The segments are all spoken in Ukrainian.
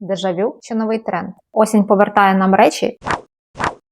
Дежавю чи новий тренд? Осінь повертає нам речі,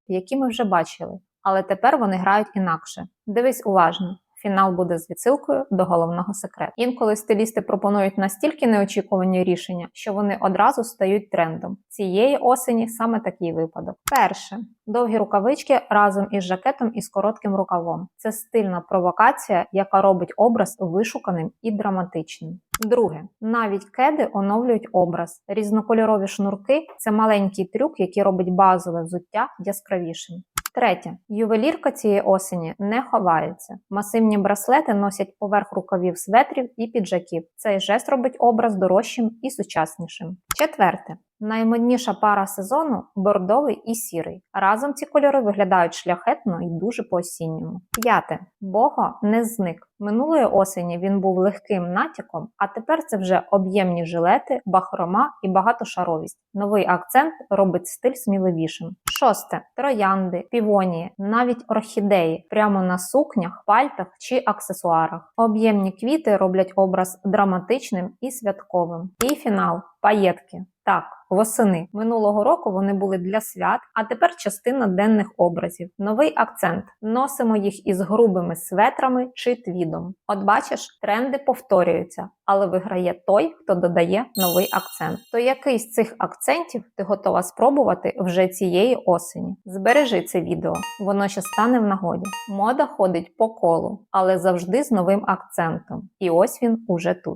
які ми вже бачили, але тепер вони грають інакше. Дивись уважно. Фінал буде з відсилкою до головного секрету. Інколи стилісти пропонують настільки неочікувані рішення, що вони одразу стають трендом. Цієї осені саме такий випадок. Перше довгі рукавички разом із жакетом із коротким рукавом. Це стильна провокація, яка робить образ вишуканим і драматичним. Друге, навіть кеди оновлюють образ. Різнокольорові шнурки це маленький трюк, який робить базове взуття яскравішим. Третє, ювелірка цієї осені не ховається. Масивні браслети носять поверх рукавів светрів і піджаків. Цей жест робить образ дорожчим і сучаснішим. Четверте. Наймодніша пара сезону бордовий і сірий. Разом ці кольори виглядають шляхетно і дуже по-осінньому. П'яте. Бого не зник. Минулої осені він був легким натяком, а тепер це вже об'ємні жилети, бахрома і багатошаровість. Новий акцент робить стиль сміливішим. Шосте троянди, півонії, навіть орхідеї прямо на сукнях, пальтах чи аксесуарах. Об'ємні квіти роблять образ драматичним і святковим. І фінал паєтки. Так, восени минулого року вони були для свят, а тепер частина денних образів. Новий акцент. Носимо їх із грубими светрами чи твідом. От бачиш, тренди повторюються, але виграє той, хто додає новий акцент. То який з цих акцентів ти готова спробувати вже цієї осені? Збережи це відео, воно ще стане в нагоді. Мода ходить по колу, але завжди з новим акцентом. І ось він уже тут.